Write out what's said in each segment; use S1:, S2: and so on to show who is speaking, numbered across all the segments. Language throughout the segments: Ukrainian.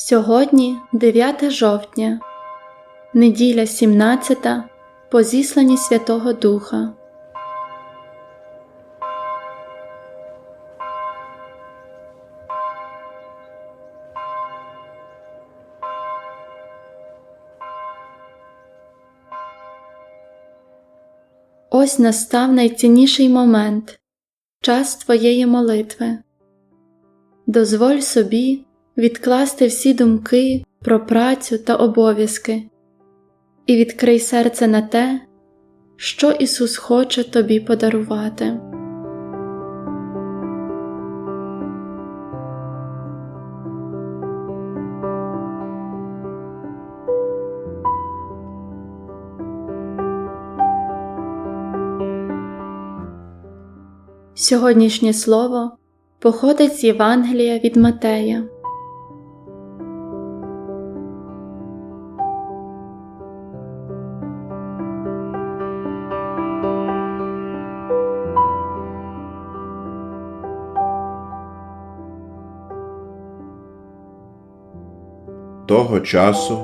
S1: Сьогодні 9 жовтня, неділя 17 по зісланні Святого Духа. Ось настав найцінніший момент час твоєї молитви. Дозволь собі відкласти всі думки про працю та обов'язки і відкрий серце на те, що Ісус хоче тобі подарувати. Сьогоднішнє слово походить з Євангелія від Матея.
S2: Того часу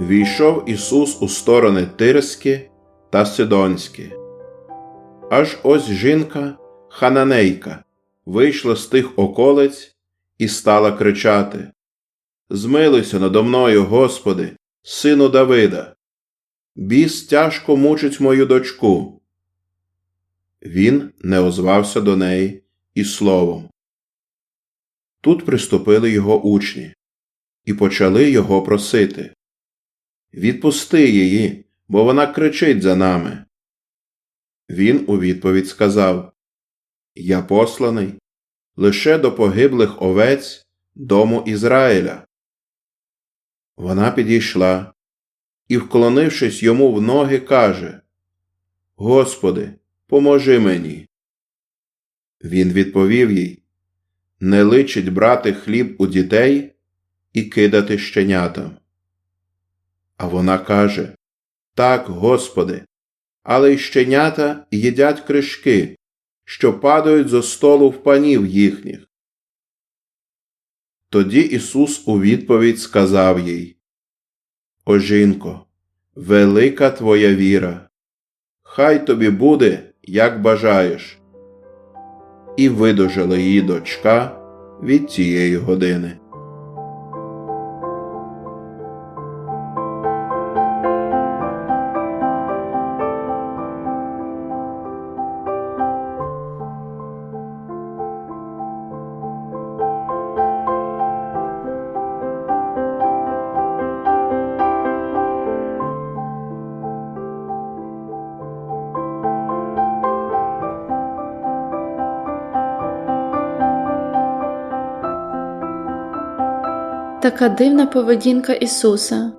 S2: війшов Ісус у сторони Тирські та Сидонські. Аж ось жінка, хананейка, вийшла з тих околиць і стала кричати: Змилуйся надо мною, Господи, сину Давида, біс тяжко мучить мою дочку. Він не озвався до неї і словом. Тут приступили його учні і почали його просити Відпусти її, бо вона кричить за нами. Він у відповідь сказав Я посланий лише до погиблих овець дому Ізраїля. Вона підійшла і, вклонившись йому в ноги, каже Господи, поможи мені. Він відповів їй Не личить брати хліб у дітей і кидати щенятам. А вона каже Так, Господи, але й щенята їдять кришки, що падають зо столу в панів їхніх. Тоді Ісус у відповідь сказав їй О жінко, велика твоя віра, хай тобі буде, як бажаєш. І видужала її дочка від цієї години.
S1: Така дивна поведінка Ісуса.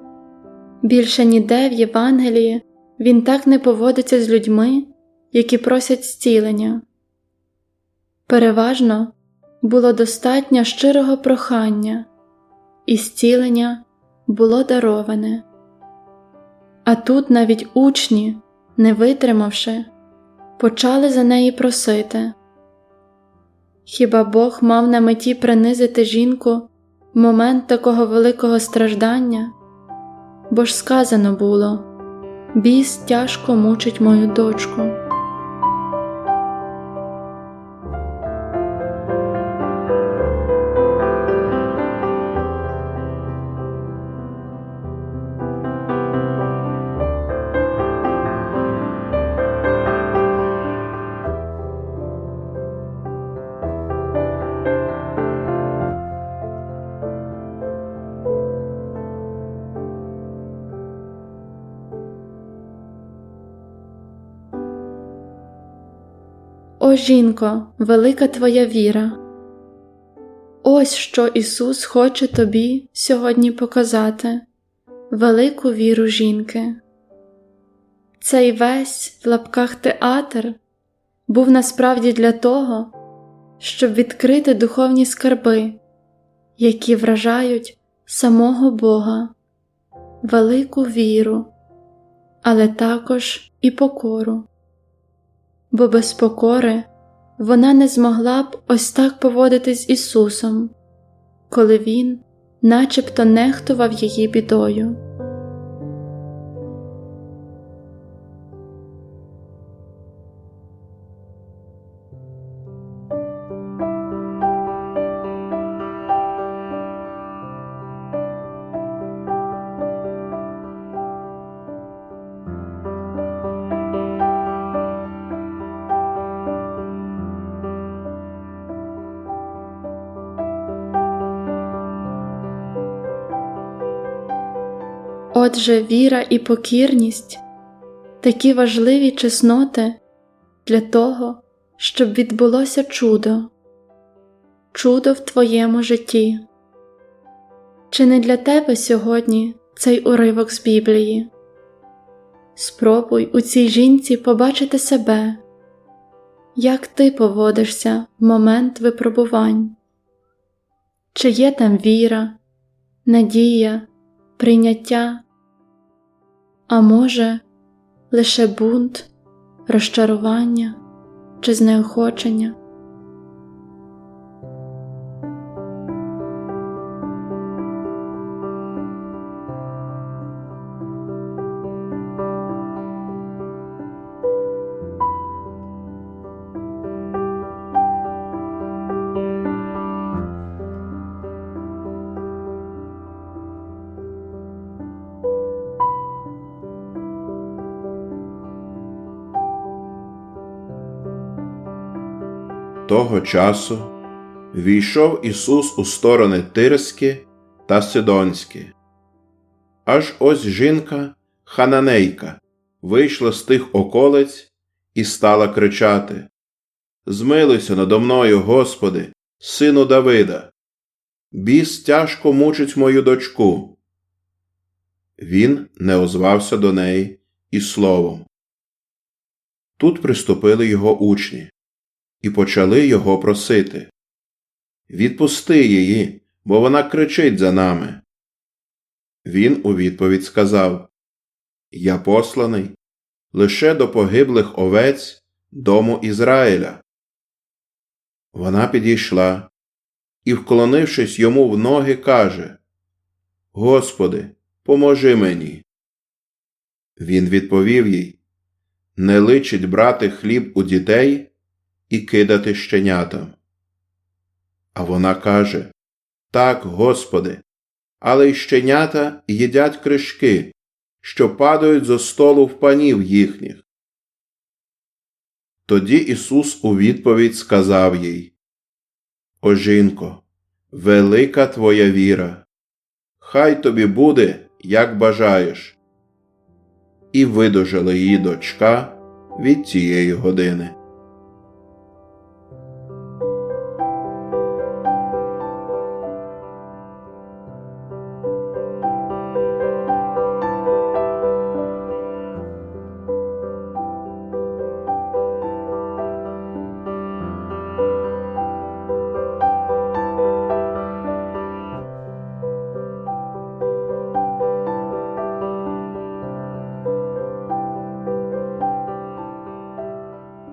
S1: Більше ніде в Євангелії Він так не поводиться з людьми, які просять зцілення. Переважно було достатньо щирого прохання, і зцілення було дароване. А тут навіть учні, не витримавши, почали за неї просити. Хіба Бог мав на меті принизити жінку момент такого великого страждання? Бо ж сказано було біс тяжко мучить мою дочку. О жінко, велика твоя віра! Ось що Ісус хоче тобі сьогодні показати велику віру жінки. Цей весь в лапках театр був насправді для того, щоб відкрити духовні скарби, які вражають самого Бога, велику віру, але також і покору бо без покори вона не змогла б ось так поводитись з Ісусом, коли Він начебто нехтував її бідою. Отже, віра і покірність. Такі важливі чесноти для того, щоб відбулося чудо, чудо в твоєму житті. Чи не для тебе сьогодні цей уривок з Біблії? Спробуй у цій жінці побачити себе, як ти поводишся в момент випробувань, чи є там віра, надія, прийняття, а може, лише бунт, розчарування чи знеохочення.
S2: Того часу війшов Ісус у сторони Тирські та Сидонські. Аж ось жінка, хананейка, вийшла з тих околиць і стала кричати Змилуйся надо мною, Господи, сину Давида. Біс тяжко мучить мою дочку. Він не озвався до неї і словом. Тут приступили його учні і почали його просити. Відпусти її, бо вона кричить за нами. Він у відповідь сказав Я посланий лише до погиблих овець дому Ізраїля. Вона підійшла і, вклонившись йому в ноги, каже Господи, поможи мені. Він відповів їй Не личить брати хліб у дітей і кидати щенятам. А вона каже Так, Господи, але й щенята їдять кришки, що падають зо столу в панів їхніх. Тоді Ісус у відповідь сказав їй О жінко, велика твоя віра, хай тобі буде, як бажаєш. І видужала її дочка від цієї години.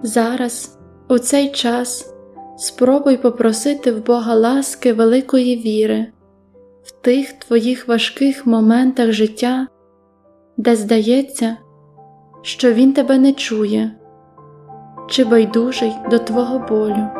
S1: Зараз, у цей час, спробуй попросити в Бога ласки великої віри в тих твоїх важких моментах життя, де здається, що Він тебе не чує чи байдужий до твого болю.